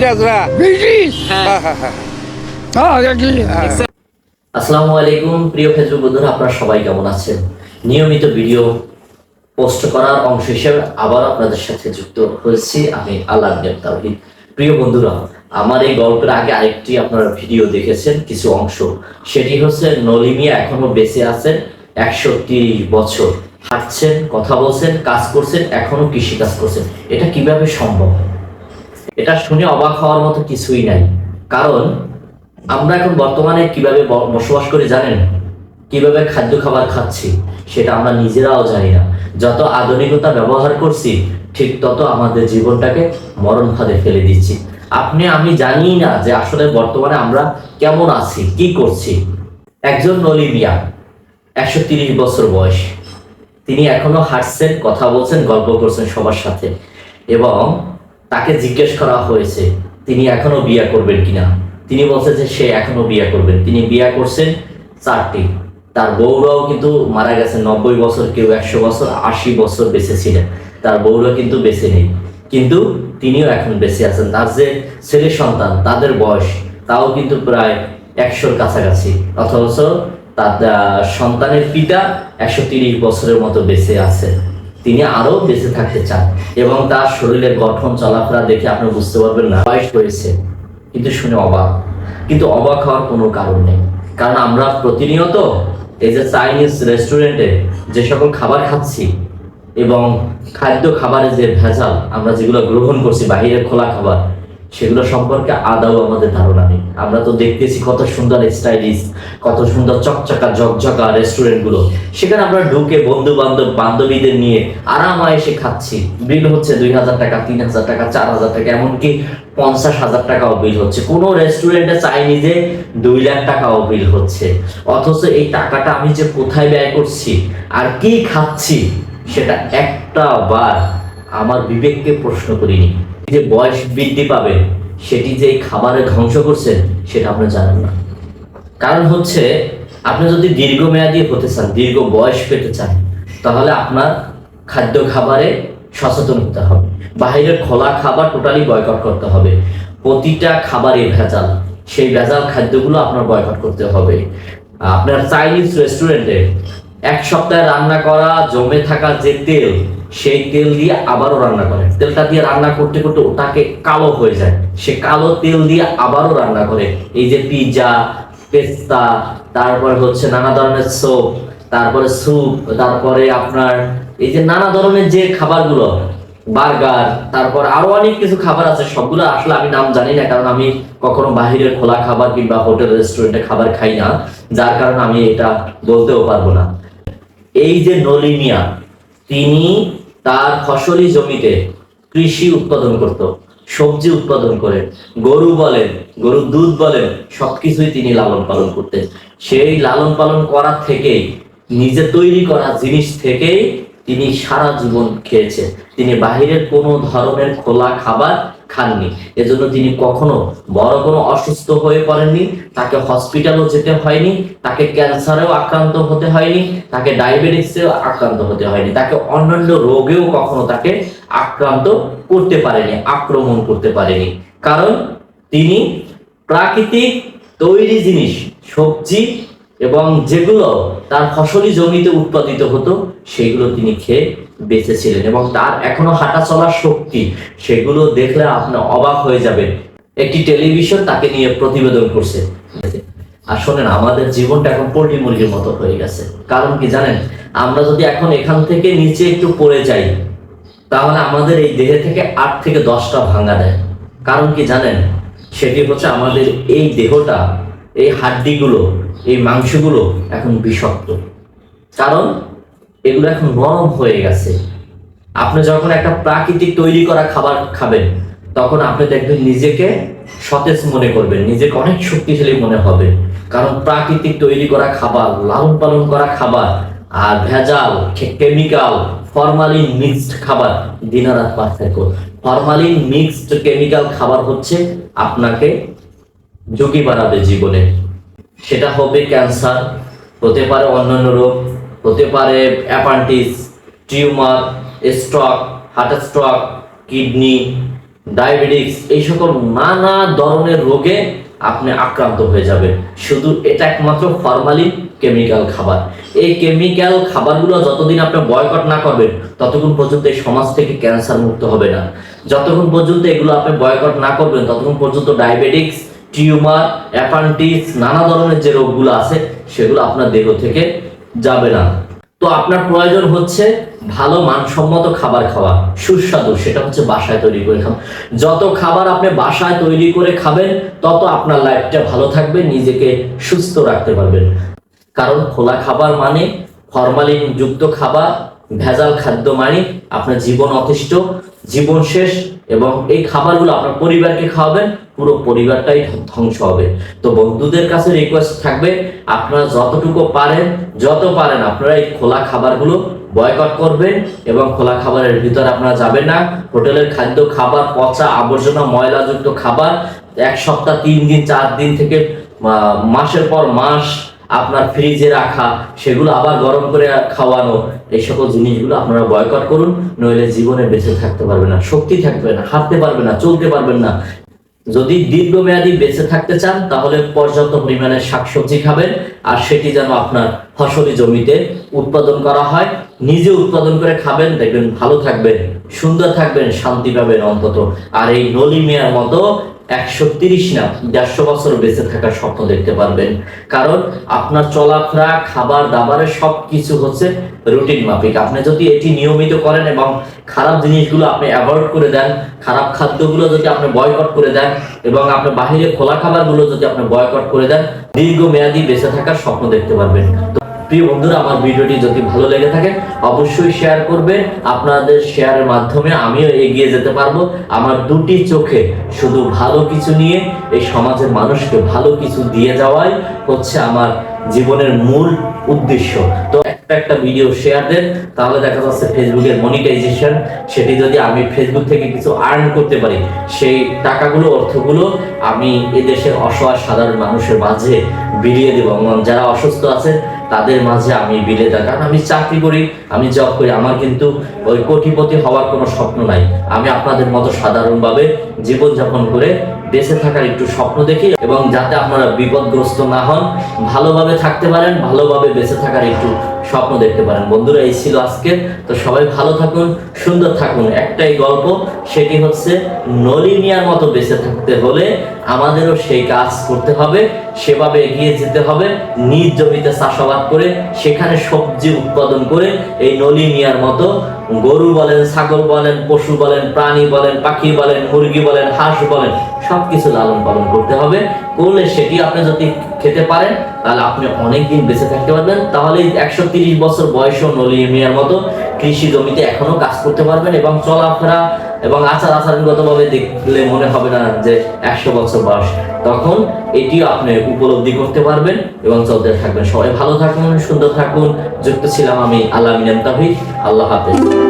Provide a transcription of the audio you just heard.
ইংরেজরা ব্রিটিশ হ্যাঁ। হ্যাঁ হ্যাঁ দেখি আসসালামু আলাইকুম প্রিয় ফেসবুক বন্ধুরা আপনারা সবাই কেমন আছেন? নিয়মিত ভিডিও পোস্ট করার অংশ হিসেবে আবার আপনাদের সাথে যুক্ত হয়েছি আমি আল্লাহ তাওহিদ। প্রিয় বন্ধুরা আমার এই গল্পের আগে আরেকটি আপনারা ভিডিও দেখেছেন কিছু অংশ। সেটি হচ্ছে নলিমিয়া এখনও বেঁচে আছেন একশো তিরিশ বছর। হাঁটছেন কথা বলছেন কাজ করছেন এখনও কৃষি কাজ করছেন। এটা কীভাবে সম্ভব? এটা শুনে অবাক হওয়ার মতো কিছুই নাই। কারণ আমরা এখন বর্তমানে কীভাবে বসবাস করি জানেন? কীভাবে খাদ্য খাবার খাচ্ছি, সেটা আমরা নিজেরাও জানি না। যত আধুনিকতা ব্যবহার করছি, ঠিক তত আমাদের জীবনটাকে মরণ ফাঁদে ফেলে দিচ্ছি। আপনি, আমি জানি না যে আসলে বর্তমানে আমরা কেমন আছি, কি করছি। একজন নলিমিয়া একশো তিরিশ বছর বয়স। তিনি এখনও হাঁটছেন, কথা বলছেন, গল্প করছেন সবার সাথে। এবং তাকে জিজ্ঞেস করা হয়েছে, তিনি এখনও বিয়ে করবেন কিনা? তিনি বলছেন যে, সে এখনও বিয়ে করবেন। তিনি বিয়ে করছেন চারটি। তার বউরাও কিন্তু মারা গেছে, নব্বই বছর, কেউ একশো বছর, আশি বছর বেঁচে ছিলেন। তার বউরা কিন্তু বেঁচে নেই। কিন্তু তিনিও এখন বেঁচে আছেন। তার যে ছেলে সন্তান, তাদের বয়স, তাও কিন্তু প্রায় একশোর কাছাকাছি। অথচ তার সন্তানের পিতা একশো তিরিশ বছরের মতো বেঁচে আছে তিনি আরও বেঁচে থাকতে চান এবং তার শরীরের গঠন, চলাফেরা দেখে আপনি বুঝতে পারবেন না, বয়স হয়েছে। কিন্তু শুনে অবাক। কিন্তু অবাক হওয়ার কোনো কারণ নেই। কারণ আমরা প্রতিনিয়ত এই যে চাইনিজ রেস্টুরেন্টে যে সকল খাবার খাচ্ছি এবং খাদ্য খাবারের যে ভেজাল, আমরা যেগুলো গ্রহণ করছি, বাহিরের খোলা খাবার সেগুলো সম্পর্কে আদাও আমাদের ধারণা নেই। আমরা তো দেখতেছি কত সুন্দর স্টাইলিশ, কত সুন্দর চকচকা, ঝকঝকা রেস্টুরেন্টগুলো সেখানে আমরা ঢুকে বন্ধু বান্ধব বান্ধবীদের নিয়ে আরাম এসে খাচ্ছি। বিল হচ্ছে দুই হাজার টাকা, তিন হাজার টাকা, চার হাজার টাকা, এমনকি পঞ্চাশ হাজার টাকাও বিল হচ্ছে। কোনো রেস্টুরেন্টে চাইনি যে দুই লাখ টাকাও বিল হচ্ছে। অথচ এই টাকাটা আমি যে কোথায় ব্যয় করছি আর কি খাচ্ছি, সেটা একটা বার আমার বিবেককে প্রশ্ন করিনি। যে বয়স বৃদ্ধি পাবে, সেটি যে খাবারে ধ্বংস করছে, সেটা আপনি জানেন না। কারণ হচ্ছে, আপনি যদি দীর্ঘমেয়াদী হতে চান, দীর্ঘ বয়স পেতে চান, তাহলে আপনার খাদ্য খাবারে সচেতন হতে হবে। বাইরের খোলা খাবার টোটালি বয়কট করতে হবে। প্রতিটা খাবারে ভেজাল। সেই ভেজাল খাদ্যগুলো আপনার বয়কট করতে হবে। আপনার চাইনিজ রেস্টুরেন্টে এক সপ্তাহে রান্না করা, জমে থাকা যে তেল, সেই তেল দিয়ে আবারও রান্না করে। তেলটা দিয়ে রান্না করতে করতে ওটাকে কালো হয়ে যায়। সে কালো তেল দিয়ে আবারও রান্না করে। এই যে পিৎজা পেস্তা, তারপর হচ্ছে নানা ধরনের সোপ তারপরে স্যুপ, তারপরে আপনার এই যে নানা ধরনের যে খাবারগুলো, বার্গার, তারপর আরও অনেক কিছু খাবার আছে। সবগুলো আসলে আমি নাম জানি না, কারণ আমি কখনো বাহিরের খোলা খাবার কিংবা হোটেল, রেস্টুরেন্টে খাবার খাই না। যার কারণে আমি এটা বলতেও পারব না। এই যে নলিনিয়া, তিনি তার ফসলি জমিতে কৃষি উৎপাদন করত, সবজি উৎপাদন করেন গরু বলেন, গরুর দুধ বলেন, সবকিছুই তিনি লালন পালন করতেন। সেই লালন পালন করার থেকেই, নিজে তৈরি করা জিনিস থেকেই তিনি সারা জীবন খেয়েছেন। তিনি বাহিরের কোনো ধরনের খোলা খাবার খাননি। এজন্য তিনি কখনো বড় কোনো অসুস্থ হয়ে পড়েননি, তাকে হসপিটালও যেতে হয়নি, তাকে ক্যান্সারেও আক্রান্ত হতে হয়নি, তাকে ডায়াবেটিসেও আক্রান্ত হতে হয়নি, তাকে অন্যান্য রোগেও কখনো তাকে আক্রান্ত করতে পারেনি, আক্রমণ করতে পারেনি। কারণ তিনি প্রাকৃতিক তৈরি জিনিস, সবজি এবং যেগুলো তার ফসলি জমিতে উৎপাদিত হতো সেগুলো তিনি খেয়ে বেঁচেছিলেন এবং তার এখনও হাঁটা চলার শক্তি, সেগুলো দেখলে আপনি অবাক হয়ে যাবেন। একটি টেলিভিশন তাকে নিয়ে প্রতিবেদন করছে। আর শোনেন, আমাদের জীবনটা এখন পোল্ট্রি মুরগির মতো হয়ে গেছে। কারণ কি জানেন, আমরা যদি এখন এখান থেকে নিচে একটু পড়ে যাই, তাহলে আমাদের এই দেহে থেকে আট থেকে দশটা ভাঙা দেয়। কারণ কি জানেন, সেটি হচ্ছে আমাদের এই দেহটা, এই হাড্ডিগুলো, এই মাংসগুলো এখন বিষাক্ত। কারণ এগুলো এখন নরম হয়ে গেছে। আপনি যখন একটা প্রাকৃতিক তৈরি করা খাবার খাবেন, তখন আপনি দেখবেন নিজেকে সতেজ মনে করবেন, নিজেকে অনেক শক্তিশালী মনে হবে। কারণ প্রাকৃতিক তৈরি করা খাবার, লালন পালন করা খাবার আর ভেজাল কেমিক্যাল ফরমালিন মিক্সড খাবার দিনারাত পার্থক্য। ফরমালিন মিক্সড কেমিক্যাল খাবার হচ্ছে আপনাকে ঝুঁকি বাড়াবে জীবনে। সেটা হবে ক্যান্সার হতে পারে অন্যান্য রোগ হতে পারে apprentice tumour stroke heart stroke kidney diabetes এই সকল নানা ধরনের রোগে আপনি আক্রান্ত হয়ে যাবেন। শুধু এটা একমাত্র ফরমালিন কেমিক্যাল খাবার। এই কেমিক্যাল খাবারগুলো যতদিন আপনি বয়কট না করবেন, ততক্ষণ পর্যন্ত এই সমাজ থেকে ক্যান্সার মুক্ত হবে না। যতক্ষণ পর্যন্ত এগুলো আপনি বয়কট না করবেন, ততক্ষণ পর্যন্ত ডায়াবেটিক্স টিউমার অ্যাপান্টিস নানা ধরনের যে রোগগুলো আছে, সেগুলো আপনার দেহ থেকে যাবে না। তো আপনার প্রয়োজন হচ্ছে ভালো মানসম্মত খাবার খাওয়া, সুস্বাদু, সেটা হচ্ছে বাসায় তৈরি করে খাওয়া। যত খাবার আপনি বাসায় তৈরি করে খাবেন, তত আপনার লাইফটা ভালো থাকবে, নিজেকে সুস্থ রাখতে পারবেন। কারণ খোলা খাবার মানে ফরমালিন যুক্ত খাবার, ভেজাল খাদ্য মানে আপনার জীবন অতিষ্ঠ, জীবন শেষ, এবং এই খাবারগুলো আপনার পরিবারকে খাওয়াবেন পুরো পরিবারটাই ধ্বংস হবে। তো বন্ধুদের কাছে রিকোয়েস্ট থাকবে, আপনারা যতটুকু পারেন, যত পারেন, আপনারা এই খোলা খাবারগুলো বয়কট করবেন এবং খোলা খাবারের ভিতরে আপনারা যাবেন না। হোটেলের খাদ্য খাবার, পচা আবর্জনা, ময়লাযুক্ত খাবার, এক সপ্তাহ, তিন দিন, চার দিন থেকে মাসের পর মাস আপনার ফ্রিজে রাখা, সেগুলো আবার গরম করে খাওয়ানো, এই সকল জিনিসগুলো আপনারা বয়কট করুন, নইলে জীবনে বেঁচে থাকতে পারবে না, শক্তি থাকবে না, হাঁটতে পারবে না, চলতে পারবেন না। যদি দীর্ঘমেয়াদী বেঁচে থাকতে চান, তাহলে পর্যাপ্ত পরিমাণে শাকসবজি খাবেন, আর সেটি যেন আপনার ফসলি জমিতে উৎপাদন করা হয়। নিজে উৎপাদন করে খাবেন, দেখবেন ভালো থাকবেন, সুন্দর থাকবেন, শান্তি পাবেন অন্তত। আর এই নলি মেয়ার মতো একশো তিরিশ না, দেড়শো বছর বেঁচে থাকার স্বপ্ন দেখতে পারবেন। কারণ আপনার চলাফেরা, খাবার দাবারের সব কিছু হচ্ছে রুটিন মাফিক। আপনি যদি এটি নিয়মিত করেন এবং খারাপ জিনিসগুলো আপনি অ্যাভয়েড করে দেন, খারাপ খাদ্যগুলো যদি আপনি বয়কট করে দেন, এবং আপনি বাহিরে খোলা খাবারগুলো যদি আপনি বয়কট করে দেন, দীর্ঘমেয়াদী বেঁচে থাকার স্বপ্ন দেখতে পারবেন। প্রিয় বন্ধুরা, আমার ভিডিওটি যদি ভালো লেগে থাকে, অবশ্যই শেয়ার করবেন আপনাদের শেয়ারের মাধ্যমে আমিও এগিয়ে যেতে পারব। আমার দুটি চোখে শুধু ভালো কিছু নিয়ে, এই সমাজের মানুষকে ভালো কিছু দিয়ে যাওয়াই হচ্ছে আমার জীবনের মূল উদ্দেশ্য। তো একটা একটা ভিডিও শেয়ার দেন, তাহলে দেখা যাচ্ছে ফেসবুকের মনিটাইজেশন সেটি যদি আমি ফেসবুক থেকে কিছু আর্ন করতে পারি, সেই টাকাগুলো, অর্থগুলো আমি এদেশের অসহায় সাধারণ মানুষের মাঝে বিলিয়ে দেবো। যারা অসুস্থ আছে তাদের মাঝে আমি বিলে দেয়। কারণ আমি চাকরি করি, আমি জব করি, আমার কিন্তু ওই কোটিপতি হওয়ার কোনো স্বপ্ন নাই। আমি আপনাদের মতো সাধারণভাবে জীবনযাপন করে বেঁচে থাকার একটু স্বপ্ন দেখি এবং যাতে আপনারা বিপদগ্রস্ত না হন, ভালোভাবে থাকতে পারেন, ভালোভাবে বেঁচে থাকার একটু স্বপ্ন দেখতে পারেন। বন্ধুরা, এই ছিল আজকে। তো সবাই ভালো থাকুন, সুন্দর থাকুন। একটাই গল্প, সেটি হচ্ছে নলিনিয়ার মতো বেঁচে থাকতে হলে আমাদেরও সেই কাজ করতে হবে। সেভাবে এগিয়ে যেতে হবে, নিজ জমিতে চাষাবাদ করে, সেখানে সবজি উৎপাদন করে, এই নলিনিয়ার মতো গরু বলেন, ছাগল বলেন, পশু বলেন, প্রাণী বলেন, পাখি বলেন, মুরগি বলেন, হাঁস বলেন, সবকিছু লালন পালন করতে হবে। করলে সেটি আপনি যদি খেতে পারেন, তাহলে আপনি অনেক দিন বেঁচে থাকতে পারবেন। তাহলে একশো তিরিশ বছর বয়সও নলিমিয়ার মতো কৃষি জমিতে এখনও কাজ করতে পারবেন এবং চলাফেরা এবং আচার আচরণগতভাবে দেখলে মনে হবে না যে একশো বছর বয়স। তখন এটিও আপনি উপলব্ধি করতে পারবেন এবং চলতে থাকবেন। সবাই ভালো থাকুন, সুন্দর থাকুন। যুক্ত ছিলাম আমি, আল্লাহ মিনাম তাহিদ আল্লাহ হাফেজ।